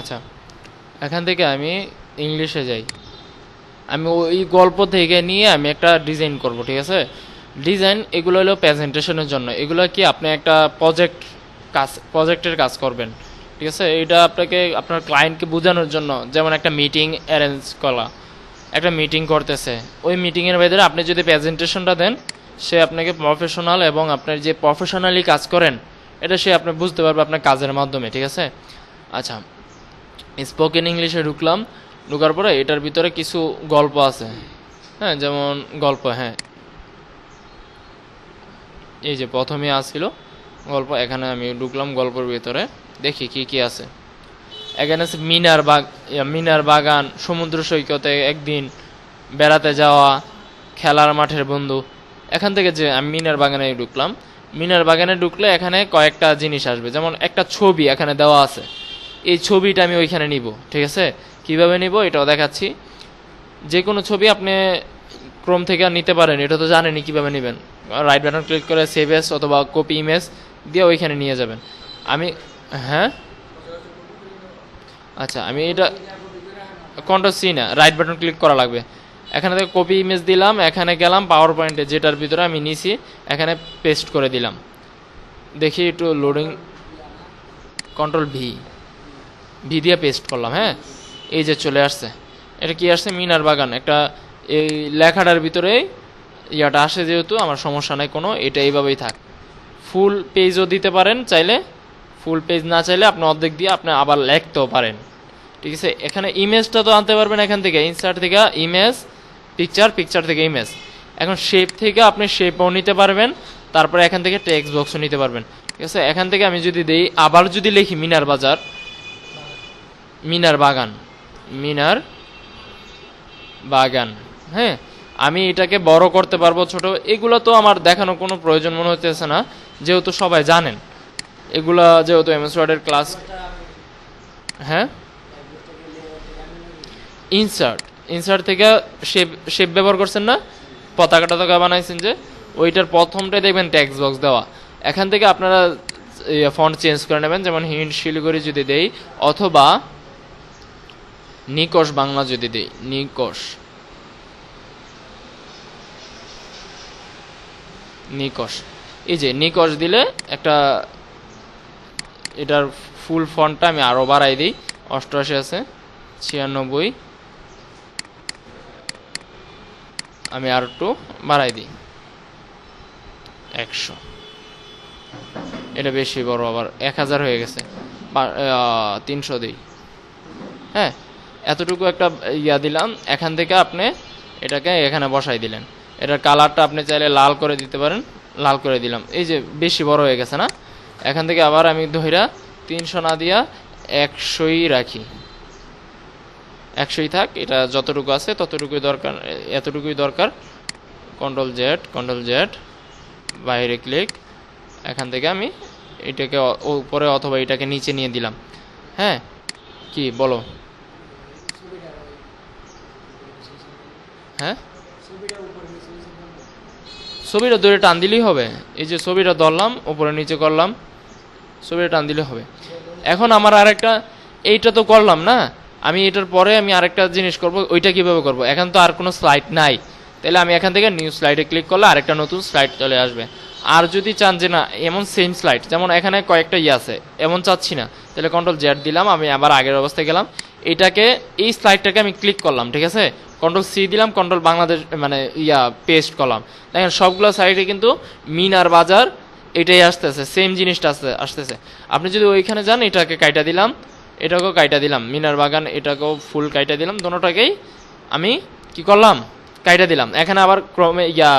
আচ্ছা। এখান থেকে আমি ইংলিশে যাই। আমি ওই গল্প থেকে নিয়ে আমি একটা ডিজাইন করব, ঠিক আছে? ডিজাইন এগুলো হলো প্রেজেন্টেশনের জন্য। এগুলো কি আপনি একটা প্রজেক্ট কাজ প্রজেক্টের কাজ করবেন, ঠিক আছে? এটা আপনাকে, আপনার ক্লায়েন্টকে বোঝানোর জন্য যেমন একটা মিটিং অ্যারেঞ্জ করা, একটা মিটিং করতেছে। ওই মিটিংয়ের ভেতরে আপনি যদি প্রেজেন্টেশনটা দেন, সে আপনাকে প্রফেশনাল এবং আপনার যে প্রফেশনালি কাজ করেন, এটা সে আপনি বুঝতে পারবে আপনার কাজের মাধ্যমে, ঠিক আছে? আচ্ছা স্পোকেন ইংলিশে ঢুকলাম, ঢুকার পরে এটার ভিতরে কিছু গল্প আছে। হ্যাঁ যেমন গল্প হ্যাঁ। এই যে প্রথমে আসছিল গল্প, এখানে আমি ঢুকলাম গল্পের ভিতরে, দেখি কি কি আছে। এখানে আছে মিনার বাগ মিনার বাগান, সমুদ্র সৈকতে একদিন বেড়াতে যাওয়া খেলার মাঠের বন্ধু। এখান থেকে যে আমি মিনার বাগানে ঢুকলাম, মিনার বাগানে ঢুকলে এখানে কয়েকটা জিনিস আসবে, যেমন একটা ছবি এখানে দেওয়া আছে। এই ছবিটা আমি ওইখানে নিব, ঠিক আছে? কীভাবে নিব এটাও দেখাচ্ছি। যে কোনো ছবি আপনি ক্রোম থেকে নিতে পারেন, এটা তো জানেনই কীভাবে নেবেন। রাইট বাটন ক্লিক করে সেভ এস অথবা কপি ইমেজ দিয়ে ওইখানে নিয়ে যাবেন। আমি হ্যাঁ? আচ্ছা আমি এটা কন্ট্রোল সি না রাইট বাটন ক্লিক করা লাগবে। এখানে থেকে কপি ইমেজ দিলাম, এখানে গেলাম পাওয়ার পয়েন্টে যেটার ভিতরে আমি নিছি, এখানে পেস্ট করে দিলাম। দেখি একটু লোডিং কন্ট্রোল ভি ভি দিয়ে পেস্ট করলাম হ্যাঁ? এই যে চলে আসছে। এটা কি আসছে? মিনার বাগান। একটা, এই লেখাটার ভিতরে ইয়াটা আসে যেহেতু, আমার সমস্যা নাই কোনো, এটা এইভাবেই থাক। ফুল পেজও দিতে পারেন চাইলে, ফুল পেজ না চাইলে আপনি অর্ধেক দিয়ে আপনি আবার লিখতেও পারেন। ঠিক আছে? এখানে ইমেজটা তো আনতে পারবেন এখান থেকে ইনসার্ট থেকে ইমেজ পিকচার পিকচার থেকে ইমেজ এখন শেপ থেকে আপনি শেপও নিতে পারবেন, তারপরে এখান থেকে টেক্সট বক্সও নিতে পারবেন। ঠিক আছে? এখান থেকে আমি যদি দেই, আবার যদি লিখি মিনার বাজার মিনার বাগান। মিনার বাগান। হ্যাঁ আমি এটাকে বড় করতে পারব, ছোট, এগুলো তো আমার দেখানো কোনো প্রয়োজন মনে হতেছে না, যেহেতু সবাই জানেন। এগুলা যেহেতু এমএস ওয়ার্ডের ক্লাস। হ্যাঁ? ইনসার্ট। ইনসার্ট থেকে শেপ শেপ ব্যবহার করছেন না? পতাকা টতাকা বানাইছেন যে, ওইটার প্রথমটাই দেখবেন ট্যাক্স বক্স দেওয়া। এখান থেকে আপনারা ফন্ট চেঞ্জ করে নেবেন, যেমন হিন্ট শিলিগুড়ি যদি দেই, অথবা নিকশ বাংলা যদি দেই, নিকশ। নিকশ। এই যে নিকশ দিলে একটা, এটার ফুল ফন্টটা আমি আরও বাড়াই দিই। অষ্টআশি আছে, ছিয়ানব্বই। আমি আর একটু বাড়াই দিই। একশো। এটা বেশি বড় আবার এক হাজার হয়ে গেছে। তিনশো দিই। হ্যাঁ? এতটুকু একটা ইয়া দিলাম, এখান থেকে আপনি এটাকে এখানে বসাই দিলেন। এটার কালারটা আপনি চাইলে লাল করে দিতে পারেন, লাল করে দিলাম। এই যে বেশি বড় হয়ে গেছে না? এখান থেকে আবার আমি ধইরা তিনশো না দিয়া একশোই রাখি। একশোই থাক, এটা যতটুকু আছে ততটুকুই দরকার, এতটুকুই দরকার। কন্ট্রোল জেড কন্ট্রোল জেড বাইরে ক্লিক এখান থেকে আমি এটাকে উপরে অথবা এটাকে নিচে নিয়ে দিলাম। হ্যাঁ? কি? বলো। হ্যাঁ? ছবিটা দূরে টান দিলেই হবে। এই যে ছবিটা ধরলাম, উপরে নিচে করলাম, ছবিটা টান দিলে হবে। এখন আমার আরেকটা, এইটা তো করলাম না? আমি এটার পরে আমি আরেকটা জিনিস করব, ওইটা কীভাবে করব? এখন তো আর কোনো স্লাইড নাই। তাহলে আমি এখান থেকে নিউ স্লাইডে ক্লিক করলে আরেকটা নতুন স্লাইড চলে আসবে। আর যদি চান যে না, এমন সেম স্লাইড যেমন এখানে কয়েকটা ইয়ে আছে, এমন চাচ্ছি না। তাহলে কন্ট্রোল জেড দিলাম, আমি আবার আগের অবস্থায় গেলাম। এটাকে, এই স্লাইডটাকে আমি ক্লিক করলাম, ঠিক আছে? কন্ট্রোল সি দিলাম কন্ট্রোল বাংলাদেশ মানে ইয়া পেস্ট করলাম দেখেন, সবগুলো সাইডে কিন্তু মিনার বাজার, এটাই আসতেছে সেম জিনিসটা আসতে, আসতেছে। আপনি যদি ওইখানে যান, এটাকে কাইটা দিলাম, এটাকেও কাইটা দিলাম, মিনার বাগান, এটাকেও ফুল কাইটা দিলাম, দোনোটাকেই আমি কি করলাম? কাইটা দিলাম। এখানে আবার ক্রমে ইয়া,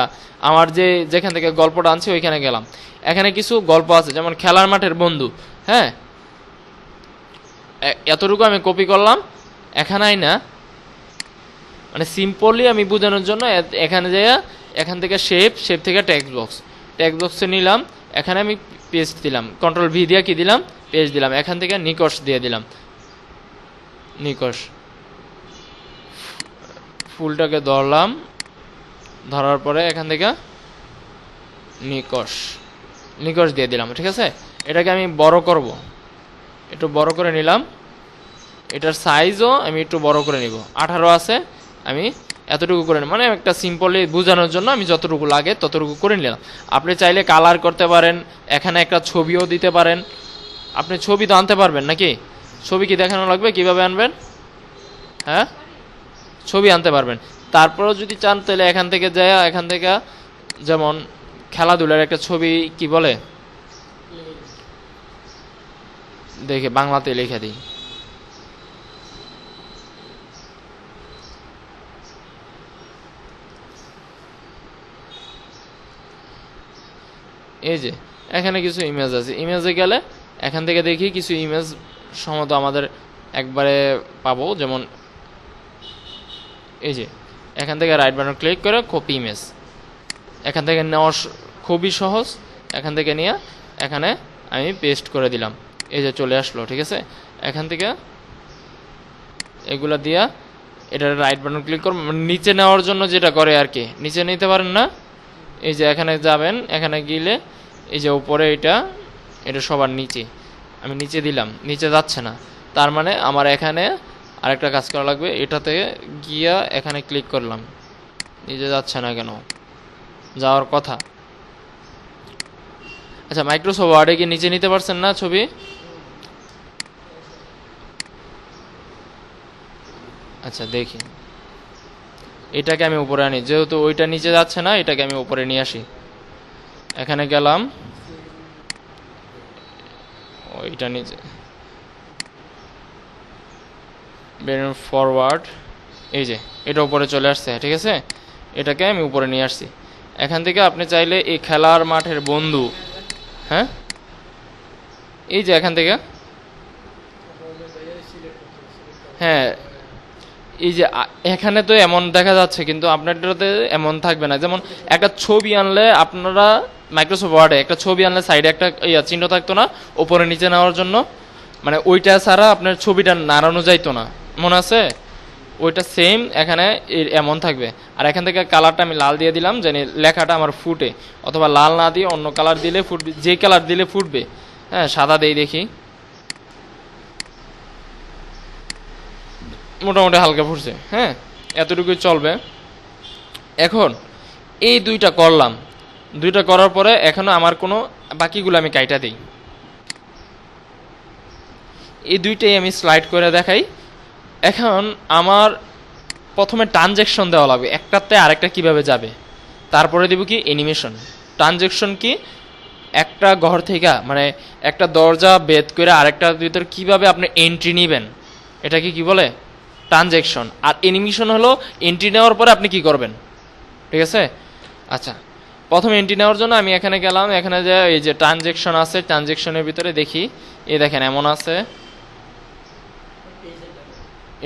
আমার যে, যেখান থেকে গল্পটা আনছি, ওইখানে গেলাম। এখানে কিছু গল্প আছে, যেমন খেলার মাঠের বন্ধু হ্যাঁ? এতটুকু আমি কপি করলাম। এখানেই না মানে সিম্পলি আমি বোঝানোর জন্য এখানে যাইয়া এখান থেকে শেপ শেপ থেকে টেক্সট বক্স টেক্সট বক্সে নিলাম, এখানে আমি পেস্ট দিলাম। কন্ট্রোল ভি দিয়ে কি দিলাম? পেস্ট দিলাম। এখান থেকে নিকশ দিয়ে দিলাম। নিকশ। ফুলটাকে ধরলাম। ধরার পরে এখান থেকে নিকশ। নিকশ দিয়ে দিলাম, ঠিক আছে? এটাকে আমি বড় করব। একটু বড় করে নিলাম। এটার সাইজও আমি একটু বড় করে নিব। আঠারো আছে। আমি এতটুকু করে মানে একটা সিম্পলি বোঝানোর জন্য আমি যতটুকু লাগে ততটুকু করে নিলাম। আপনি চাইলে কালার করতে পারেন, এখানে একটা ছবিও দিতে পারেন। আপনি ছবি তো আনতে পারবেন নাকি? ছবি কি দেখানো লাগবে? কীভাবে আনবেন? হ্যাঁ? ছবি আনতে পারবেন। তারপরেও যদি চান তাহলে এখান থেকে যায়, এখান থেকে যেমন খেলাধুলার একটা ছবি কি বলে? দেখে, বাংলাতে লিখে দিই। এই যে, এখানে কিছু ইমেজ আছে। ইমেজে গেলে এখান থেকে দেখি কিছু ইমেজ সমত আমাদের একবারে পাবো, যেমন এই যে, এখান থেকে রাইট বাটন ক্লিক করে কপি ইমেজ এখান থেকে নেওয়া খুবই সহজ। এখান থেকে নিয়ে এখানে আমি পেস্ট করে দিলাম। এই যে চলে আসলো, ঠিক আছে? এখান থেকে এগুলা দিয়া এটা রাইট বাটন ক্লিক মানে নিচে নেওয়ার জন্য যেটা করে আর কি, নিচে নিতে পারেন না এই যে এখানে যাবেন, এখানে গেলে এই যে উপরে এটা এটা সবার নিচে। আমি নিচে দিলাম, নিচে যাচ্ছে না। তার মানে আমার এখানে আরেকটা কাজ করা লাগবে, এটাতে গিয়া এখানে ক্লিক করলাম। নিচে যাচ্ছে না কেন? যাওয়ার কথা। আচ্ছা মাইক্রোসফট ওয়ার্ডে কি নিচে নিতে পারছেন না ছবি? আচ্ছা দেখি। এটাকে আমি উপরে আনি। যেহেতু ওইটা নিচে যাচ্ছে না, এটাকে আমি উপরে নিয়ে আসি। এখানে গেলাম। ওইটা নিচে। ফরওয়ার্ড এই যে, এটা উপরে চলে আসছে, ঠিক আছে? এটাকে আমি উপরে নিয়ে আসছি। এখান থেকে আপনি চাইলে এই খেলার মাঠের বন্ধু হ্যাঁ? এই যে এখান থেকে। হ্যাঁ এই যে এখানে তো এমন দেখা যাচ্ছে, কিন্তু আপনারটাতে এমন থাকবে না। যেমন, একটা ছবি আনলে আপনারা মাইক্রোসফট ওয়ার্ডে একটা ছবি আনলে সাইডে একটা ইয়া, চিহ্ন থাকতো না ওপরে নিচে নেওয়ার জন্য। মানে ওইটা ছাড়া আপনার ছবিটা নাড়ানো যাইতো না। মনে আছে? ওইটা সেম এখানে এমন থাকবে। আর এখান থেকে কালারটা আমি লাল দিয়ে দিলাম জানি লেখাটা আমার ফুটে। অথবা লাল না দিয়ে অন্য কালার দিলে ফুটবে, যে কালার দিলে ফুটবে। হ্যাঁ সাদা দেই দেখি। মোটামুটি হালকা ফুটছে হ্যাঁ? এতটুকুই চলবে। এখন, এই দুইটা করলাম। দুইটা করার পরে এখনও আমার কোনো বাকিগুলো আমি কাইটা দিই। এই দুইটাই আমি স্লাইড করে দেখাই। এখন আমার প্রথমে ট্রানজেকশন দেওয়া লাগবে, একটাতে আরেকটা কীভাবে যাবে। তারপরে দিব কি অ্যানিমেশন ট্রানজেকশন কি? একটা ঘর থেকে মানে একটা দরজা বেদ করে আরেকটার ভিতর কীভাবে আপনি এন্ট্রি নেবেন? এটাকে কি বলে? ট্রানজেকশন। আর অ্যানিমেশন হলো এন্ট্রি নেওয়ার পরে আপনি কি করবেন? ঠিক আছে? আচ্ছা প্রথম এন্ট্রি নেওয়ার জন্য আমি এখানে গেলাম, এখানে যে এই যে ট্রানজেকশন আছে, ট্রানজেকশনের ভিতরে দেখি। এই দেখেন, এমন আছে।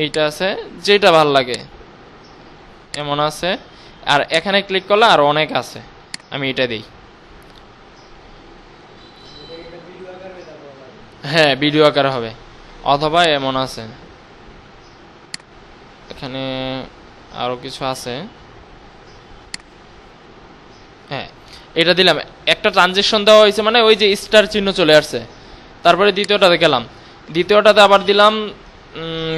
এইটা আছে, যেটা ভালো লাগে। এমন আছে। আর এখানে ক্লিক করলে আর অনেক আছে। আমি এটা দিই। হ্যাঁ ভিডিও আকার হবে। অথবা এমন আছে। এখানে আরও কিছু আছে। হ্যাঁ এটা দিলাম। একটা ট্রানজেকশন দেওয়া হয়েছে মানে ওই যে স্টার চিহ্ন চলে আসছে। তারপরে দ্বিতীয়টাতে গেলাম। দ্বিতীয়টাতে আবার দিলাম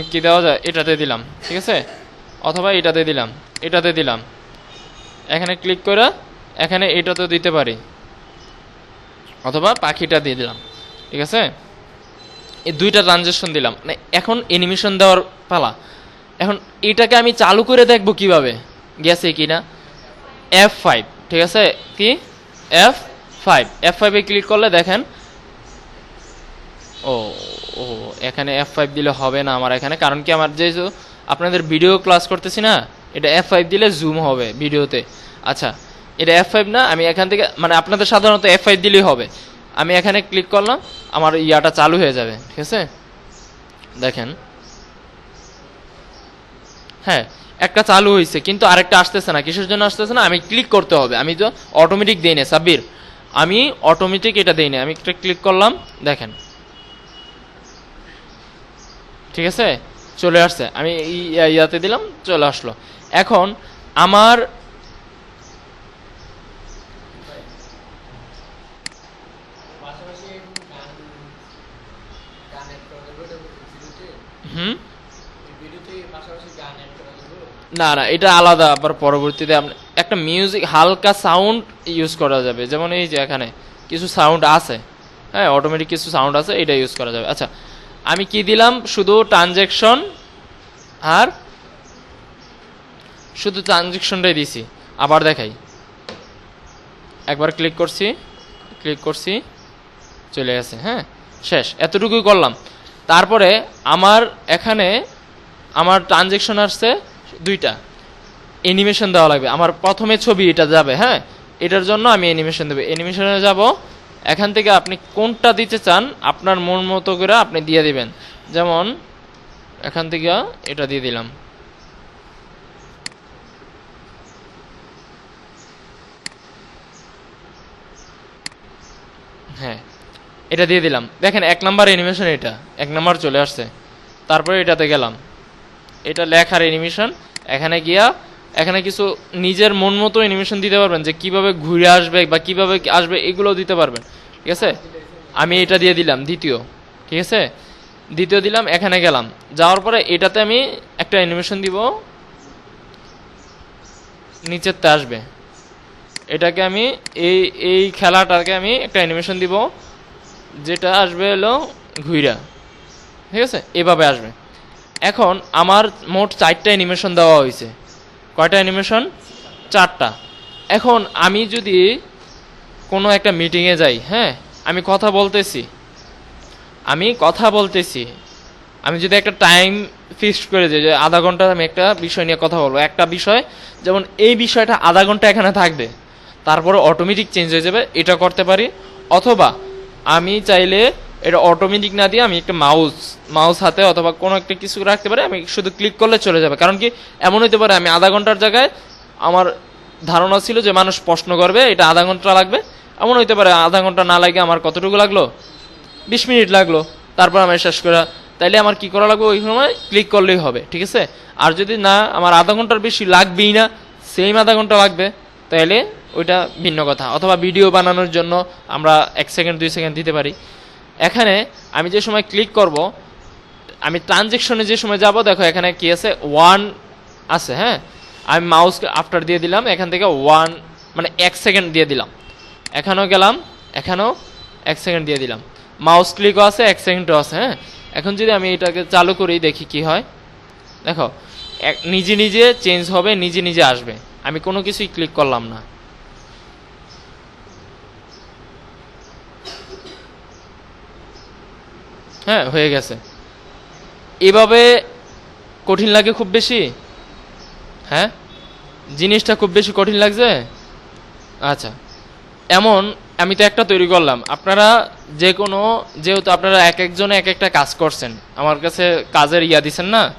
কি দেওয়া যায়? এটাতে দিলাম, ঠিক আছে? অথবা এটাতে দিলাম এটাতে দিলাম। এখানে ক্লিক করে এখানে এটাতে দিতে পারি। অথবা পাখিটা দিয়ে দিলাম, ঠিক আছে? এই দুইটা ট্রানজেকশন দিলাম। মানে এখন অ্যানিমেশন দেওয়ার পালা। এখন এটাকে আমি চালু করে দেখব কীভাবে। গেছে কি না? এফ ফাইভ ঠিক আছে? কি? এফ ফাইভ এফ ফাইভে ক্লিক করলে দেখেন, ও ও, এখানে এফ ফাইভ দিলে হবে না আমার এখানে। কারণ কি আমার যে আপনাদের ভিডিও ক্লাস করতেছি না, এটা এফ ফাইভ দিলে জুম হবে ভিডিওতে আচ্ছা এটা এফ ফাইভ না, আমি এখান থেকে মানে আপনাদের সাধারণত এফ ফাইভ দিলেই হবে। আমি এখানে ক্লিক করলাম, আমার ইয়াটা চালু হয়ে যাবে, ঠিক আছে? দেখেন হ্যাঁ একটা চালু হয়েছে কিন্তু আরেকটা আসতেছে না। কিসের জন্য আসতেছে না? আমি ক্লিক করতে হবে। আমি তো অটোমেটিক দেই না সাব্বির। আমি অটোমেটিক এটা দেই না আমি একটা ক্লিক করলাম, দেখেন। ঠিক আছে? চলে আসছে। আমি ইয়াতে দিলাম, চলে আসলো। এখন আমার হুম হুম ভিডিওতে পাশাপাশি গান অ্যাড করা যাবে না না, এটা আলাদা, আবার পরবর্তীতে একটা মিউজিক হালকা সাউন্ড ইউজ করা যাবে। যেমন এই যে এখানে কিছু সাউন্ড আছে। হ্যাঁ অটোমেটিক কিছু সাউন্ড আছে, এটা ইউজ করা যাবে। আচ্ছা আমি কি দিলাম? শুধু ট্রানজ্যাকশন আর শুধু ট্রানজ্যাকশনটাই দিছি। আবার দেখাই। একবার ক্লিক করছি ক্লিক করছি, চলে গেছে। হ্যাঁ শেষ, এতটুকুই করলাম। তারপরে আমার এখানে আমার ট্রানজেকশন আসছে দুইটা। অ্যানিমেশন দেওয়া লাগবে। আমার প্রথমে ছবি এটা যাবে হ্যাঁ? এটার জন্য আমি অ্যানিমেশন দেবো। অ্যানিমেশনে যাব। এখান থেকে আপনি কোনটা দিতে চান, আপনার মন মতো করে আপনি দিয়ে দিবেন। যেমন, এখান থেকে এটা দিয়ে দিলাম। হ্যাঁ এটা দিয়ে দিলাম। দেখেন, এক নাম্বার অ্যানিমেশন এটা। এক নাম্বার চলে আসছে। তারপরে এটাতে গেলাম। এটা লেখার অ্যানিমেশন এখানে গিয়া, এখানে কিছু নিজের মন মতো অ্যানিমেশন দিতে পারবেন যে কীভাবে ঘুরে আসবে বা কীভাবে আসবে এগুলো দিতে পারবেন। ঠিক আছে? আমি এটা দিয়ে দিলাম, দ্বিতীয়। ঠিক আছে? দ্বিতীয় দিলাম, এখানে গেলাম। যাওয়ার পরে এটাতে আমি একটা অ্যানিমেশন দিব। নিচেরতে আসবে। এটাকে আমি, এই এই খেলাটাকে আমি একটা অ্যানিমেশন দিব। যেটা আসবে হলো ঘুইরা। ঠিক আছে? এভাবে আসবে। এখন আমার মোট চারটা অ্যানিমেশন দেওয়া হয়েছে। কয়টা অ্যানিমেশন চারটা। এখন আমি যদি কোনো একটা মিটিংয়ে যাই হ্যাঁ? আমি কথা বলতেছি। আমি কথা বলতেছি। আমি যদি একটা টাইম ফিক্সড করে দিই, যে আধা ঘণ্টা আমি একটা বিষয় নিয়ে কথা বলব। একটা বিষয়, যেমন এই বিষয়টা আধা ঘণ্টা এখানে থাকবে। তারপরে অটোমেটিক চেঞ্জ হয়ে যাবে, এটা করতে পারি। অথবা আমি চাইলে এটা অটোমেটিক না দিয়ে আমি একটা মাউস মাউস হাতে অথবা কোনো একটা কিছু রাখতে পারি, আমি শুধু ক্লিক করলে চলে যাবে। কারণ কি, এমন হতে পারে, আমি আধা ঘণ্টার জায়গায় আমার ধারণা ছিল যে মানুষ প্রশ্ন করবে, এটা আধা ঘণ্টা লাগবে। এমন হইতে পারে, আধা ঘণ্টা না লাগে আমার কতটুকু লাগল? বিশ মিনিট লাগল। তারপর আমি শেষ করা, তাইলে আমার কি করা লাগবে? ওই সময় ক্লিক করলেই হবে, ঠিক আছে? আর যদি না, আমার আধা ঘণ্টার বেশি লাগবেই না সেম আধা ঘণ্টা লাগবে, তাইলে ওইটা ভিন্ন কথা। অথবা ভিডিও বানানোর জন্য আমরা এক সেকেন্ড দুই সেকেন্ড দিতে পারি। এখানে আমি যে সময় ক্লিক করব, আমি ট্রানজেকশনে যে সময় যাব, দেখো এখানে কি আছে? ওয়ান আছে হ্যাঁ? আমি মাউস আফটার দিয়ে দিলাম, এখান থেকে ওয়ান মানে এক সেকেন্ড দিয়ে দিলাম। এখানেও গেলাম, এখানেও এক সেকেন্ড দিয়ে দিলাম। মাউস ক্লিকও আছে, এক সেকেন্ডও আছে হ্যাঁ? এখন যদি আমি এটাকে চালু করি, দেখি কি হয়। দেখো, এক, নিজে নিজে চেঞ্জ হবে, নিজে নিজে আসবে। আমি কোনো কিছুই ক্লিক করলাম না। হ্যাঁ হয়ে গেছে। এভাবে কঠিন লাগে খুব বেশি? হ্যাঁ? জিনিসটা খুব বেশি কঠিন লাগছে? আচ্ছা। এমন, আমি তো একটা তৈরি করলাম। আপনারা যে কোনো যেহেতু আপনারা এক একজনে এক একটা কাজ করছেন, আমার কাছে কাজের ইয়া দিছেন না,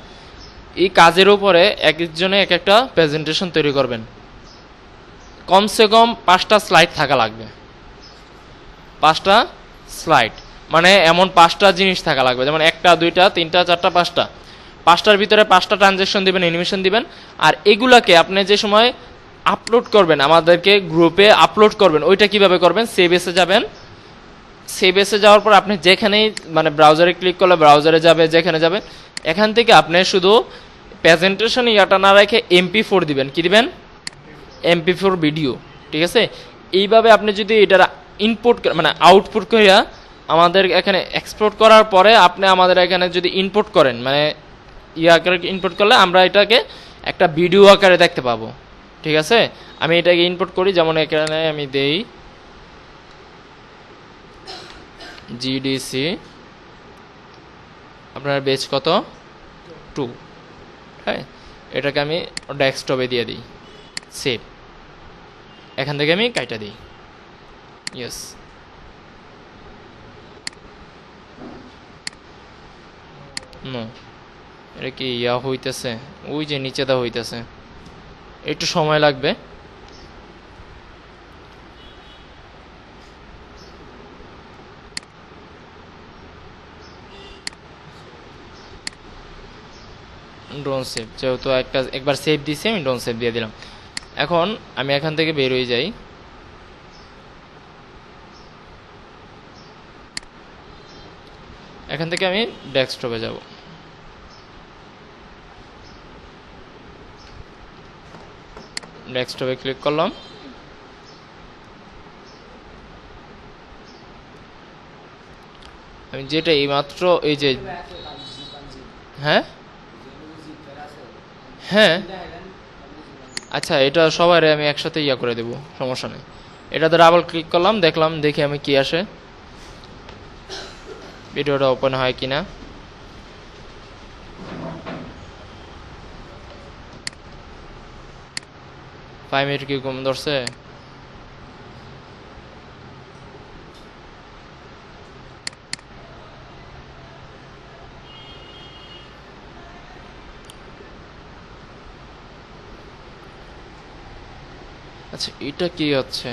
এই কাজের উপরে এক একজনে এক একটা প্রেজেন্টেশন তৈরি করবেন। কমসে কম পাঁচটা স্লাইড থাকা লাগবে। পাঁচটা স্লাইড মানে এমন পাঁচটা জিনিস থাকা লাগবে। যেমন একটা, দুইটা, তিনটা, চারটা, পাঁচটা। পাঁচটার ভিতরে পাঁচটা ট্রানজ্যাকশন দিবেন অ্যানিমেশন দিবেন। আর এগুলাকে আপনি যে সময় আপলোড করবেন, আমাদেরকে গ্রুপে আপলোড করবেন, ওইটা কীভাবে করবেন? সেভ এসে যাবেন। সেভ এসে যাওয়ার পর আপনি যেখানেই মানে ব্রাউজারে ক্লিক করলে ব্রাউজারে যাবে, যেখানে যাবে, এখান থেকে আপনি শুধু প্রেজেন্টেশন ইয়াটা না রেখে এমপি ফোর দিবেন। কি দিবেন? এমপি ফোর ভিডিও ঠিক আছে? এইভাবে আপনি যদি এটার ইনপুট মানে আউটপুট করিয়া আমাদের এখানে এক্সপোর্ট করার পরে আপনি আমাদের এখানে যদি ইনপুট করেন মানে ইয়ে আকারে ইনপুট করলে আমরা এটাকে একটা ভিডিও আকারে দেখতে পাবো। ঠিক আছে? আমি এটাকে ইনপুট করি, যেমন এখানে আমি দেই জিডিসি আপনার বেচ কত? টু হ্যাঁ এটাকে আমি ডেস্কটপে দিয়ে দিই। সেভ এখান থেকে আমি কাইটা দিই। Yes no. এটা কি ইয়া হইতেছে? ওই যে নিচে দা হইতেছে। একটু সময় লাগবে। Done save. যেহেতু একটা একবার সেভ দিছি, আমি ডোন সেভ দিয়ে দিলাম। এখন আমি এখান থেকে বের হয়ে যাই। এখান থেকে আমি ডেস্কটপে যাব। ডেস্কটপে ক্লিক করলাম। আমি যেটা এইমাত্র এই যে হ্যাঁ? হ্যাঁ। আচ্ছা এটা সবাই আমি একসাথে ইয়া করে দেব, সমস্যা নেই। এটা দ্বারা আবার ক্লিক করলাম, দেখলাম, দেখি আমি কি আসে। ভিডিওটা ওপেন হয় কিনা? ফাইভ মিনিট কি কম ধরছে? আচ্ছা এটা কি হচ্ছে?